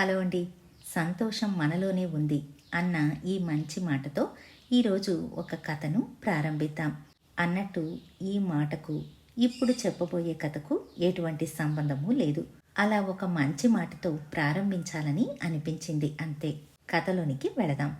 Hello అండి. సంతోషం మనలోనే ఉంది అన్న ఈ మంచి మాటతో ఈరోజు ఒక కథను ప్రారంభిద్దాం. అన్నట్టు ఈ మాటకు ఇప్పుడు చెప్పబోయే కథకు ఎటువంటి సంబంధము లేదు. అలా ఒక మంచి మాటతో ప్రారంభించాలని అనిపించింది అంతే. కథలోనికి వెళదాం.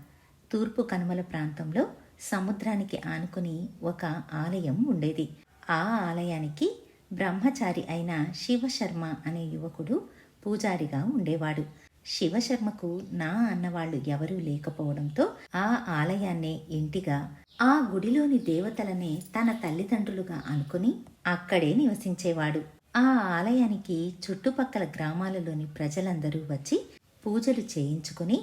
తూర్పు కనుమల ప్రాంతంలో సముద్రానికి ఆనుకుని ఒక ఆలయం ఉండేది. ఆ ఆలయానికి బ్రహ్మచారి అయిన శివశర్మ అనే యువకుడు పూజారిగా ఉండేవాడు. శివశర్మకు నా అన్నవాళ్ళు ఎవరూ లేకపోవడంతో ఆ ఆలయాన్నే ఇంటిగా ఆ గుడిలోని దేవతలనే తన తల్లిదండ్రులుగా అనుకుని అక్కడే నివసించేవాడు. ఆ ఆలయానికి చుట్టుపక్కల గ్రామాలలోని ప్రజలందరూ వచ్చి పూజలు చేయించుకుని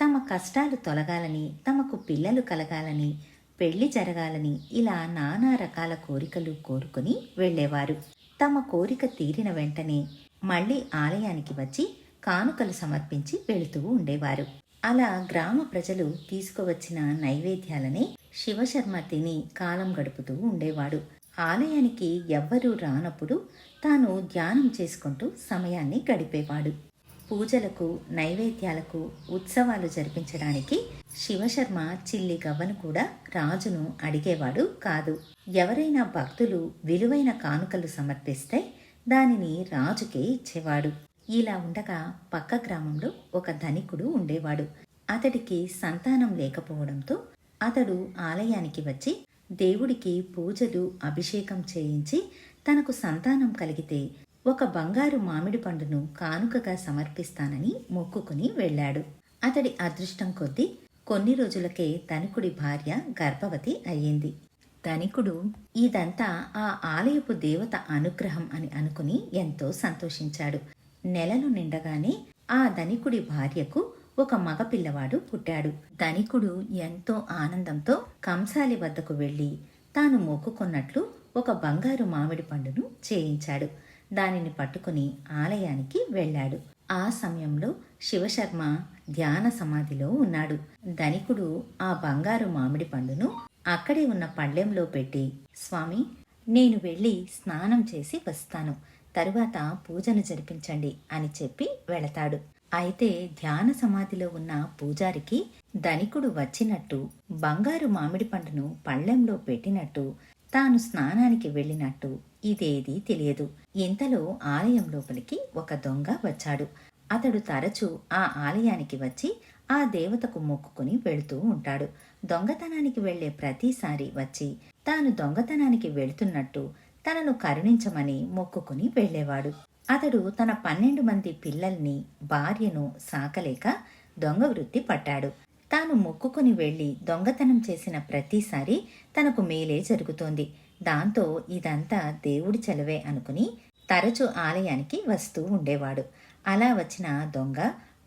తమ కష్టాలు తొలగాలని తమకు పిల్లలు కలగాలని పెళ్ళి జరగాలని ఇలా నానా రకాల కోరికలు కోరుకుని వెళ్ళేవారు. తమ కోరిక తీరిన వెంటనే మళ్ళీ ఆలయానికి వచ్చి కానుకలు సమర్పించి వెళుతూ ఉండేవారు. అలా గ్రామ ప్రజలు తీసుకువచ్చిన నైవేద్యాలనే శివశర్మ తిని కాలం గడుపుతూ ఉండేవాడు. ఆలయానికి ఎవ్వరూ రానప్పుడు తాను ధ్యానం చేసుకుంటూ సమయాన్ని గడిపేవాడు. పూజలకు నైవేద్యాలకు ఉత్సవాలు జరిపించడానికి శివశర్మ చిల్లి గవ్వను కూడా రాజును అడిగేవాడు కాదు. ఎవరైనా భక్తులు విలువైన కానుకలు సమర్పిస్తే దానిని రాజుకే ఇచ్చేవాడు. ఇలా ఉండగా పక్క గ్రామంలో ఒక ధనికుడు ఉండేవాడు. అతడికి సంతానం లేకపోవడంతో అతడు ఆలయానికి వచ్చి దేవుడికి పూజలు అభిషేకం చేయించి తనకు సంతానం కలిగితే ఒక బంగారు మామిడి పండును కానుకగా సమర్పిస్తానని మొక్కుకుని వెళ్ళాడు. అతడి అదృష్టం కొద్దీ కొన్ని రోజులకే ధనికుడి భార్య గర్భవతి అయ్యింది. ధనికుడు ఇదంతా ఆ ఆలయపు దేవత అనుగ్రహం అని అనుకుని ఎంతో సంతోషించాడు. నెలలు నిండగానే ఆ ధనికుడి భార్యకు ఒక మగపిల్లవాడు పుట్టాడు. ధనికుడు ఎంతో ఆనందంతో కంసాలి వద్దకు వెళ్ళి తాను మొక్కుకున్నట్లు ఒక బంగారు మామిడి పండును చేయించాడు. దానిని పట్టుకుని ఆలయానికి వెళ్ళాడు. ఆ సమయంలో శివశర్మ ధ్యాన సమాధిలో ఉన్నాడు. ధనికుడు ఆ బంగారు మామిడి పండును అక్కడే ఉన్న పళ్ళెంలో పెట్టి స్వామి నేను వెళ్ళి స్నానం చేసి వస్తాను. తరువాత పూజను జరిపించండి అని చెప్పి వెళతాడు. అయితే ధ్యాన సమాధిలో ఉన్న పూజారికి ధనికుడు వచ్చినట్టు బంగారు మామిడి పండును పళ్ళెంలో పెట్టినట్టు తాను స్నానానికి వెళ్ళినట్టు ఇదేదీ తెలియదు. ఇంతలో ఆలయం లోపలికి ఒక దొంగ వచ్చాడు. అతడు తరచూ ఆ ఆలయానికి వచ్చి ఆ దేవతకు మొక్కుకుని వెళుతూ ఉంటాడు. దొంగతనానికి వెళ్ళే ప్రతిసారి వచ్చి తాను దొంగతనానికి వెళుతున్నట్టు తనను కరుణించమని మొక్కుకుని వెళ్ళేవాడు. అతడు తన పన్నెండు మంది పిల్లల్ని భార్యను సాకలేక దొంగ వృత్తి పట్టాడు. తాను మొక్కుకుని వెళ్ళి దొంగతనం చేసిన ప్రతిసారి తనకు మేలే జరుగుతోంది. దాంతో ఇదంతా దేవుడి చెలవే అనుకుని తరచు ఆలయానికి వస్తూ ఉండేవాడు. అలా వచ్చిన దొంగ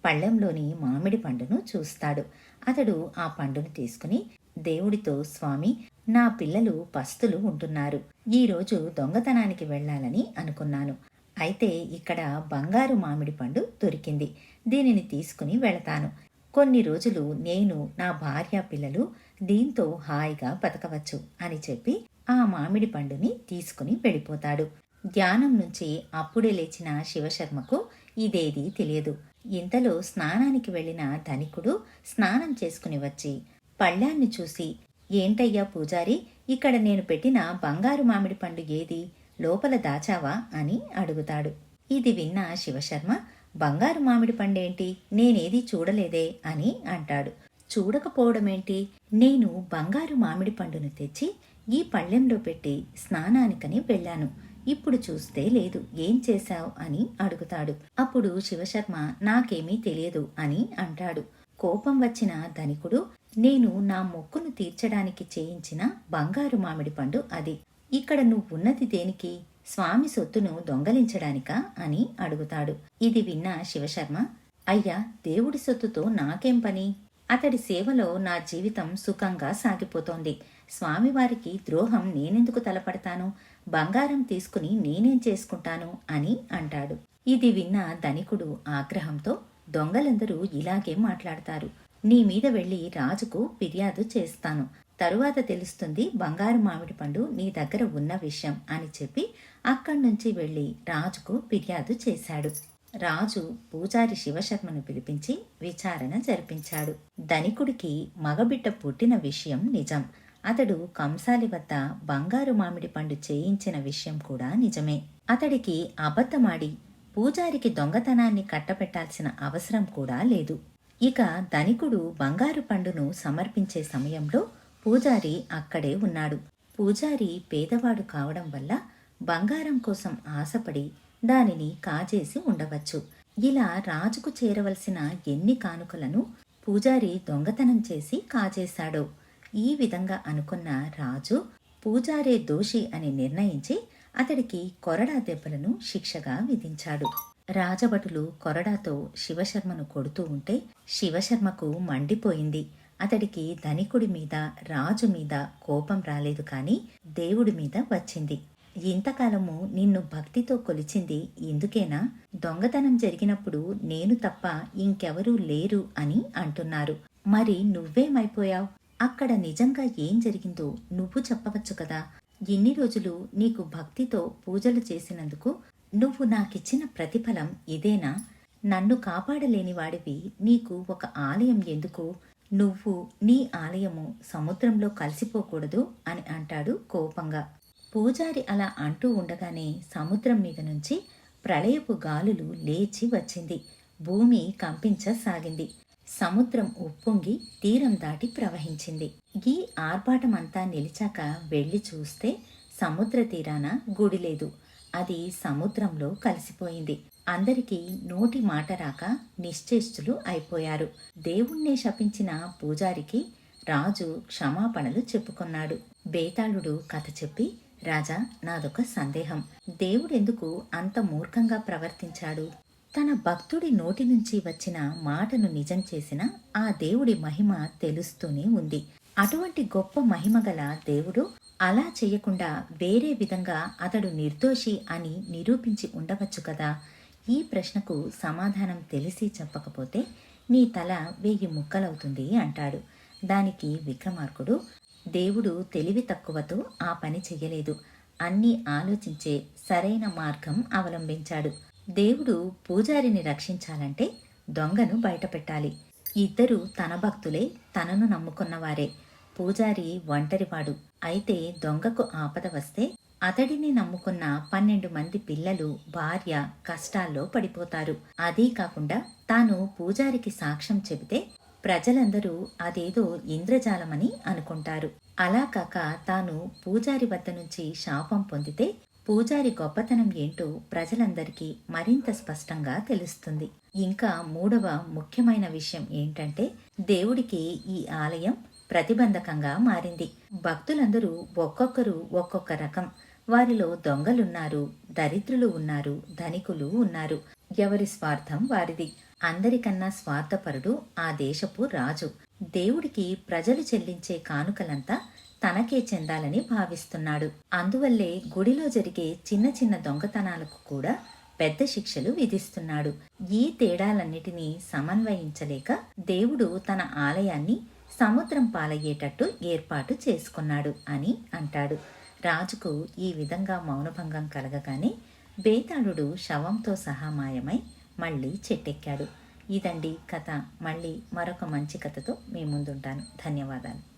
పళ్ళెంలోని మామిడి పండును చూస్తాడు. అతడు ఆ పండును తీసుకుని దేవుడితో స్వామి నా పిల్లలు పస్తులు ఉంటున్నారు. ఈరోజు దొంగతనానికి వెళ్ళాలని అనుకున్నాను. అయితే ఇక్కడ బంగారు మామిడి పండు దొరికింది. దీనిని తీసుకుని వెళతాను. కొన్ని రోజులు నేను నా భార్య పిల్లలు దీంతో హాయిగా బతకవచ్చు అని చెప్పి ఆ మామిడి పండుని తీసుకుని వెళ్ళిపోతాడు. ధ్యానం నుంచి అప్పుడే లేచిన శివశర్మకు ఇదేదీ తెలియదు. ఇంతలో స్నానానికి వెళ్ళిన ధనికుడు స్నానం చేసుకుని వచ్చి పళ్ళాన్ని చూసి ఏంటయ్యా పూజారి? ఇక్కడ నేను పెట్టిన బంగారు మామిడి పండు ఏది? లోపల దాచావా? అని అడుగుతాడు. ఇది విన్న శివశర్మ బంగారు మామిడి పండేంటి? నేనేది చూడలేదే అని అంటాడు. చూడకపోవడమేంటి? నేను బంగారు మామిడి పండును తెచ్చి ఈ పళ్ళెంలో పెట్టి స్నానానికని వెళ్ళాను. ఇప్పుడు చూస్తే లేదు. ఏం చేశావు? అని అడుగుతాడు. అప్పుడు శివశర్మ నాకేమీ తెలియదు అని అంటాడు. కోపం వచ్చిన ధనికుడు నేను నా మొక్కును తీర్చడానికి చేయించిన బంగారు మామిడి పండు అది. ఇక్కడ నువ్వున్నది దేనికి? స్వామి సొత్తును దొంగలించడానికా? అని అడుగుతాడు. ఇది విన్న శివశర్మ అయ్యా దేవుడి సొత్తుతో నాకేం పని? అతడి సేవలో నా జీవితం సుఖంగా సాగిపోతోంది. స్వామివారికి ద్రోహం నేనెందుకు తలపడతాను? బంగారం తీసుకుని నేనేం చేసుకుంటాను? అని అంటాడు. ఇది విన్న ధనికుడు ఆగ్రహంతో దొంగలందరూ ఇలాగే మాట్లాడతారు. నీ మీద వెళ్ళి రాజుకు ఫిర్యాదు చేస్తాను. తరువాత తెలుస్తుంది బంగారు మామిడి పండు నీ దగ్గర ఉన్న విషయం అని చెప్పి అక్కడి నుంచి వెళ్ళి రాజుకు ఫిర్యాదు చేశాడు. రాజు పూజారి శివశర్మను పిలిపించి విచారణ జరిపించాడు. ధనికుడికి మగబిడ్డ పుట్టిన విషయం నిజం. అతడు కంసాలి వద్ద బంగారు మామిడి పండు చేయించిన విషయం కూడా నిజమే. అతడికి అబద్ధమాడి పూజారికి దొంగతనాన్ని కట్టపెట్టాల్సిన అవసరం కూడా లేదు. ఇక ధనికుడు బంగారు పండును సమర్పించే సమయంలో పూజారి అక్కడే ఉన్నాడు. పూజారి పేదవాడు కావడం వల్ల బంగారం కోసం ఆశపడి దానిని కాజేసి ఉండవచ్చు. ఇలా రాజుకు చేరవలసిన ఎన్ని కానుకలను పూజారి దొంగతనం చేసి కాజేశాడో ఈ విధంగా అనుకున్న రాజు పూజారే దోషి అని నిర్ణయించి అతడికి కొరడా దెబ్బలను శిక్షగా విధించాడు. రాజభటులు కొరడాతో శివశర్మను కొడుతూ ఉంటే శివశర్మకు మండిపోయింది. అతడికి ధనికుడి మీద రాజు మీద కోపం రాలేదు కానీ దేవుడి మీద వచ్చింది. ఇంతకాలము నిన్ను భక్తితో కొలిచింది ఇందుకేనా దొంగతనం జరిగినప్పుడు నేను తప్ప ఇంకెవరూ లేరు అని అంటున్నారు. మరి నువ్వేమైపోయావు? అక్కడ నిజంగా ఏం జరిగిందో నువ్వు చెప్పవచ్చు కదా? ఇన్ని రోజులు నీకు భక్తితో పూజలు చేసినందుకు నువ్వు నాకిచ్చిన ప్రతిఫలం ఇదేనా? నన్ను కాపాడలేని వాడివి నీకు ఒక ఆలయం ఎందుకు? నువ్వు నీ ఆలయము సముద్రంలో కలిసిపోకూడదు అని అంటాడు కోపంగా. పూజారి అలా అంటూ ఉండగానే సముద్రం మీద నుంచి ప్రళయపు గాలులు లేచి వచ్చింది. భూమి కంపించసాగింది. సముద్రం ఉప్పొంగి తీరం దాటి ప్రవహించింది. ఈ ఆర్భాటమంతా నిలిచాక వెళ్ళి చూస్తే సముద్ర తీరాన గుడి లేదు. అది సముద్రంలో కలిసిపోయింది. అందరికీ నోటి మాట రాక నిశ్చేష్టులు అయిపోయారు. దేవుణ్ణే శపించిన పూజారికి రాజు క్షమాపణలు చెప్పుకున్నాడు. బేతాళుడు కథ చెప్పి రాజా నాదొక సందేహం. దేవుడెందుకు అంత మూర్ఖంగా ప్రవర్తించాడు? తన భక్తుడి నోటి నుంచి వచ్చిన మాటను నిజం చేసిన ఆ దేవుడి మహిమ తెలుస్తూనే ఉంది. అటువంటి గొప్ప మహిమ గల దేవుడు అలా చేయకుండా వేరే విధంగా అతడు నిర్దోషి అని నిరూపించి ఉండవచ్చు కదా? ఈ ప్రశ్నకు సమాధానం తెలిసి చెప్పకపోతే నీ తల వెయ్యి ముక్కలవుతుంది అంటాడు. దానికి విక్రమార్కుడు దేవుడు తెలివి తక్కువతో ఆ పని చెయ్యలేదు. అన్నీ ఆలోచించే సరైన మార్గం అవలంబించాడు. దేవుడు పూజారిని రక్షించాలంటే దొంగను బయటపెట్టాలి. ఇద్దరు తన భక్తులే తనను నమ్ముకున్నవారే. పూజారి ఒంటరివాడు. అయితే దొంగకు ఆపద వస్తే అతడిని నమ్ముకున్న పన్నెండు మంది పిల్లలు భార్య కష్టాల్లో పడిపోతారు. అదీ కాకుండా తాను పూజారికి సాక్ష్యం చెబితే ప్రజలందరూ అదేదో ఇంద్రజాలమని అనుకుంటారు. అలా కాక తాను పూజారి వద్ద నుంచి శాపం పొందితే పూజారి గొప్పతనం ఏంటో ప్రజలందరికీ మరింత స్పష్టంగా తెలుస్తుంది. ఇంకా మూడవ ముఖ్యమైన విషయం ఏంటంటే దేవుడికి ఈ ఆలయం ప్రతిబంధకంగా మారింది. భక్తులందరూ ఒక్కొక్కరు ఒక్కొక్క రకం. వారిలో దొంగలున్నారు దరిద్రులు ఉన్నారు ధనికులు ఉన్నారు. ఎవరి స్వార్థం వారిది. అందరికన్నా స్వార్థపరుడు ఆ దేశపు రాజు. దేవుడికి ప్రజలు చెల్లించే కానుకలంతా తనకే చెందాలని భావిస్తున్నాడు. అందువల్లే గుడిలో జరిగే చిన్న చిన్న దొంగతనాలకు కూడా పెద్ద శిక్షలు విధిస్తున్నాడు. ఈ తేడాలన్నిటినీ సమన్వయించలేక దేవుడు తన ఆలయాన్ని సముద్రం పాలయ్యేటట్టు ఏర్పాటు చేసుకున్నాడు అని అంటాడు. రాజుకు ఈ విధంగా మౌనభంగం కలగగానే బేతాళుడు శవంతో సహా మాయమై మళ్ళీ చెట్టెక్కాడు. ఇదండి కథ. మళ్ళీ మరొక మంచి కథతో మీ ముందుంటాను. ధన్యవాదాలు.